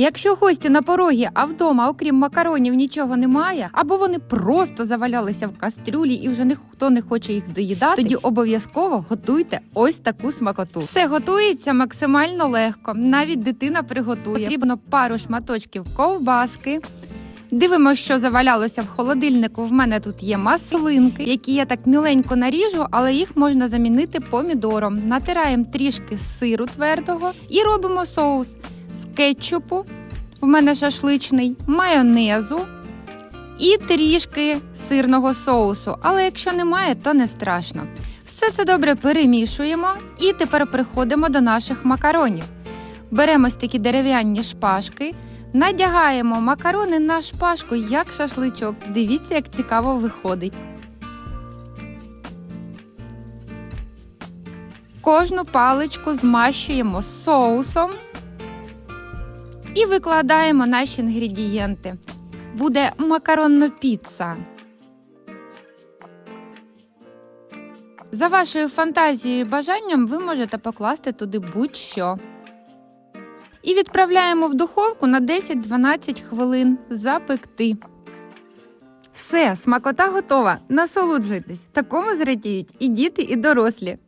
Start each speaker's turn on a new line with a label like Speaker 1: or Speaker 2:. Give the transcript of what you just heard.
Speaker 1: Якщо гості на порогі, а вдома, окрім макаронів, нічого немає, або вони просто завалялися в кастрюлі і вже ніхто не хоче їх доїдати, тоді обов'язково готуйте ось таку смакоту. Все готується максимально легко. Навіть дитина приготує. Потрібно пару шматочків ковбаски. Дивимося, що завалялося в холодильнику. В мене тут є маслинки, які я так міленько наріжу, але їх можна замінити помідором. Натираємо трішки сиру твердого і робимо соус кетчупу. В мене шашличний, майонезу і трішки сирного соусу. Але якщо немає, то не страшно. Все це добре перемішуємо і тепер приходимо до наших макаронів. Беремо такі дерев'яні шпажки. Надягаємо макарони на шпажку як шашличок. Дивіться, як цікаво виходить. Кожну паличку змащуємо соусом і викладаємо наші інгредієнти. Буде макаронна піца. За вашою фантазією і бажанням ви можете покласти туди будь-що. І відправляємо в духовку на 10-12 хвилин запекти. Все, смакота готова. Насолоджуйтесь. Такому зрадіють і діти, і дорослі.